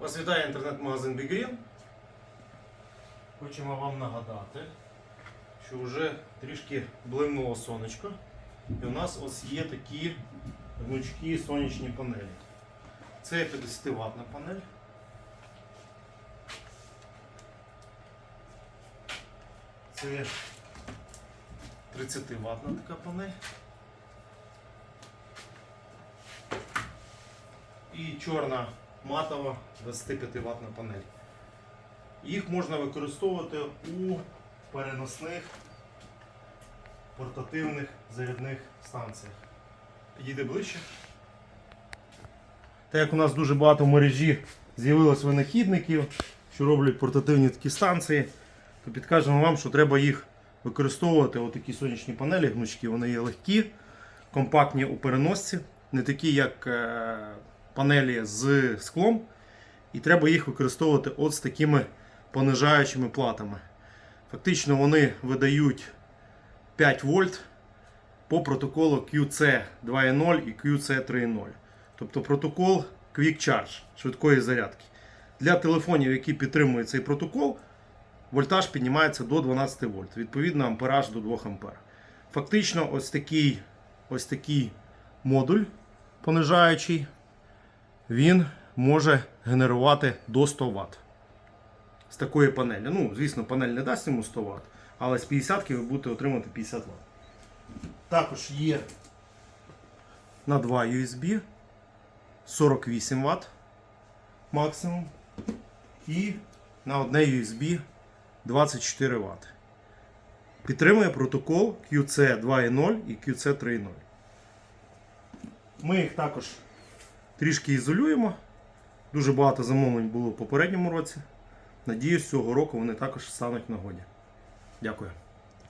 Вас вітає інтернет-магазин Green. Хочемо вам нагадати, що вже трішки блимнуло сонечко. І у нас ось є такі гнучкі сонячні панелі. Це 50 ватна панель. Це 30 ватна така панель. І чорна матова 25 ватна панель. Їх можна використовувати у переносних портативних зарядних станціях. Підійди ближче. Так як у нас дуже багато в мережі з'явилось винахідників, що роблять портативні такі станції, то підкажемо вам, що треба їх використовувати. Отакі сонячні панелі гнучкі, вони є легкі, компактні у переносці, не такі, як е, панелі з склом. І треба їх використовувати от з такими понижаючими платами. Фактично вони видають 5 вольт по протоколу QC 2.0 і QC 3.0. Тобто протокол Quick Charge швидкої зарядки. Для телефонів, які підтримують цей протокол, вольтаж піднімається до 12 вольт. Відповідно, ампераж до 2 ампер. Фактично, ось такий, ось такий модуль понижаючий, він може генерувати до 100 Вт. З такої панелі. Ну, звісно, панель не дасть йому 100 Вт, але з 50 ви будете отримати 50 Вт. Також є на 2 USB 48 Вт максимум. І на одне USB 24 Вт. Підтримує протокол QC 2.0 і QC 3.0. Ми їх також трішки ізолюємо. Дуже багато замовлень було в попередньому році. Надіюсь, цього року вони також стануть нагоді. Дякую.